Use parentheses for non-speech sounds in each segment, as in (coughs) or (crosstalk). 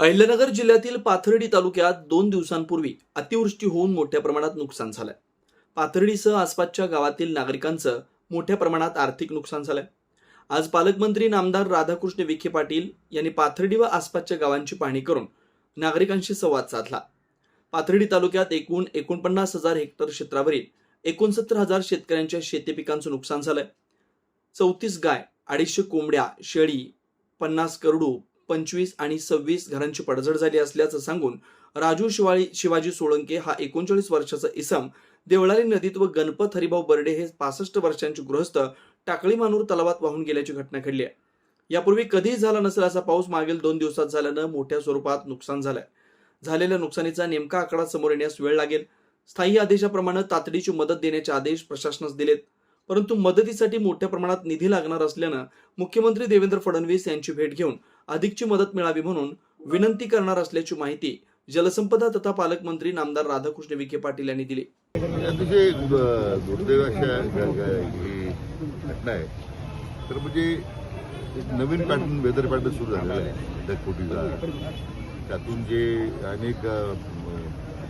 अहिल्यानगर जिल्ह्यातील पाथर्डी तालुक्यात दोन दिवसांपूर्वी अतिवृष्टी होऊन मोठ्या प्रमाणात नुकसान झालंय. पाथर्डीसह आसपासच्या गावातील नागरिकांचं मोठ्या प्रमाणात आर्थिक नुकसान झालंय. आज पालकमंत्री नामदार राधाकृष्ण विखे पाटील यांनी पाथर्डी व आसपासच्या गावांची पाहणी करून नागरिकांशी संवाद साधला. पाथर्डी तालुक्यात एकूण एकोणपन्नास हजार हेक्टर क्षेत्रावरील एकोणसत्तर हजार शेतकऱ्यांच्या शेती पिकांचं नुकसान झालंय. चौतीस गाय अडीचशे कोंबड्या शेळी पन्नास करडू पंचवीस आणि सव्वीस घरांची पडझड झाली असल्याचं सांगून राजू शिवाळी शिवाजी सोळंके हा एकोणचाळीस वर्षाचा इसम देवळाली नदीत व गणपत हरिभाऊ बर्डे हे पासष्ट वर्षांचे गृहस्थ टाकळी मानूर तलावात वाहून गेल्याची घटना घडली आहे. यापूर्वी कधीही झाला नसेल असा पाऊस मागील दोन दिवसात झाल्यानं मोठ्या स्वरूपात नुकसान झालंय. झालेल्या नुकसानीचा नेमका आकडा समोर येण्यास वेळ लागेल. स्थायी आदेशाप्रमाणे तातडीची मदत देण्याचे आदेश प्रशासनास दिलेत. परंतु मदतीसाठी मोठ्या प्रमाणात निधी लागणार असल्यानं मुख्यमंत्री देवेंद्र फडणवीस यांची भेट घेऊन अधिकची मदत मिळावी म्हणून विनंती करणार असल्याची माहिती जलसंपदा तथा पालकमंत्री नामदार राधाकृष्ण विखे पाटील यांनी दिली. अतिशय दुर्दैव अशा घटना आहे. तर म्हणजे नवीन पॅटर्न वेदर पॅटर्न सुरू झालेला आहे. ढगफुटीचा त्यातून जे अनेक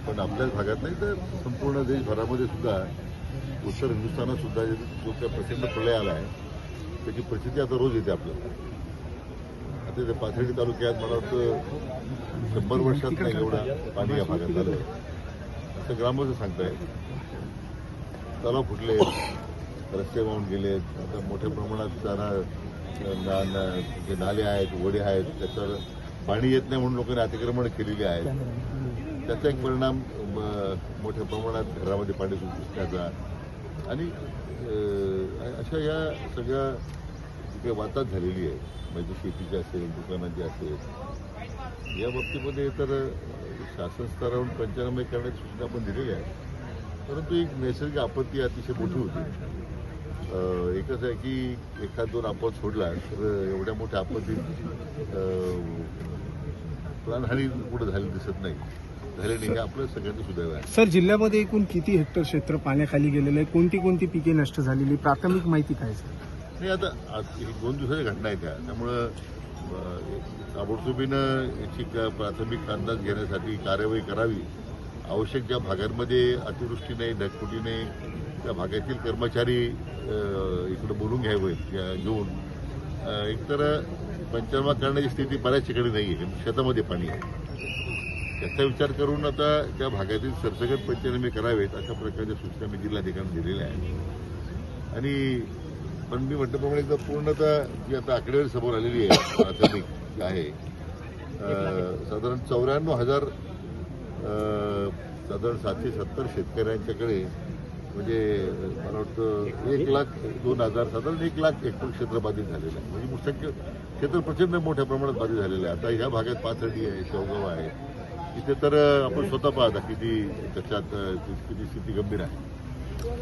पण आपल्याच भागात नाही तर संपूर्ण देशभरामध्ये सुद्धा उत्तर हिंदुस्थानात सुद्धा जो काही प्रचंड प्रलय आला आहे त्याची परिस्थिती आता रोज येते आपल्याला. आता त्या पाथर्डी तालुक्यात मला वाटतं शंभर वर्षात नाही एवढा पाणी या भागात झालं असं ग्रामस्थ सांगतायत. तलाव फुटले रस्ते वाहून गेले आता मोठ्या प्रमाणात जाणार ना- जे नाले आहेत वडे आहेत त्याच्यावर पाणी येत नाही म्हणून लोकांनी अतिक्रमण केलेली आहेत. त्याचा एक परिणाम म, मोठ्या प्रमाणात घरामध्ये पाणी सुटण्याचा आणि अशा या सगळ्या जी काही झालेली आहे. म्हणजे शेतीची असेल दुकानाची असेल. या बाबतीमध्ये तर शासन स्तरावरून पंचनामे करण्याची सूचना आपण दिलेली आहे. परंतु एक नैसर्गिक आपत्ती अतिशय मोठी होती. एकच आहे की एखाद दोन आपत सोडला तर एवढ्या मोठ्या आपत्तीत प्राणहानी कुठं झाली दिसत नाही. आपलं सगळ्यांचं सुदैव आहे. सर जिल्ह्यामध्ये एकूण किती हेक्टर क्षेत्र पाण्याखाली गेलेलं आहे? कोणती कोणती पिके नष्ट झालेली? प्राथमिक माहिती काय सर? नाही आता आज ही दोन दिवसाच्या घटना आहेत त्या. त्यामुळं ताबडतोबीनं याची क- प्राथमिक अंदाज घेण्यासाठी कार्यवाही करावी. आवश्यक ज्या भागांमध्ये अतिवृष्टी नाही ढगफुटी नाही त्या भागातील कर्मचारी इकडं बोलून घ्यावे घेऊन. एकतर पंचनामा करण्याची स्थिती बऱ्याच ठिकाणी नाही आहे शेतामध्ये पाणी आहे. त्याचा विचार करून आता त्या भागातील सरसकट पंचनामे करावेत अशा प्रकारच्या सूचना मी जिल्हाधिकाऱ्यांना दिलेल्या आहेत. आणि पण मी म्हटल्याप्रमाणे एकदा पूर्णतः जी आता आकडेवारी समोर आलेली आहे (coughs) प्राथमिक आहे साधारण चौऱ्याण्णव हजार साधारण सातशे सत्तर शेतकऱ्यांच्याकडे म्हणजे मला वाटतं एक लाख दोन हजार साधारण एक लाख एकूण क्षेत्र बाधित झालेलं आहे. म्हणजे मुख्य क्षेत्र प्रचंड मोठ्या प्रमाणात बाधित झालेलं आहे. आता ह्या भागात पाथर्डी आहे शेवगाव आहे इथे तर आपण स्वतः पाहता किती त्याच्यात किती स्थिती गंभीर आहे.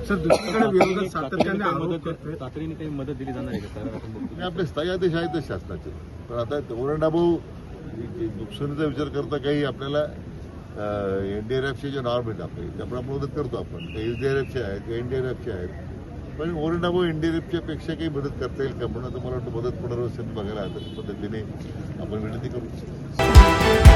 सर दुसरीकडे (laughs) विरोधक सातत्याने आरोप करतोय. तातडीने काही मदत दिली जाणार आहे का सर? आपण बघतो. आणि आपले स्थायी आदेश आहेतच शासनाचे. पण आता ओरंडाभाऊ नुकसानीचा विचार करता काही आपल्याला एनडीआरएफचे जे नॉर्म आहेत आपले त्यामुळे आपण मदत करतो आपण. काही एसडीआरएफचे आहेत काही एनडीआरएफचे आहेत. पण ओरंडाभाऊ एनडीआरएफच्या पेक्षा काही मदत करता येईल का? म्हणून आता मला वाटतं मदत पुनर्वसन बघायला तशा पद्धतीने आपण विनंती करू.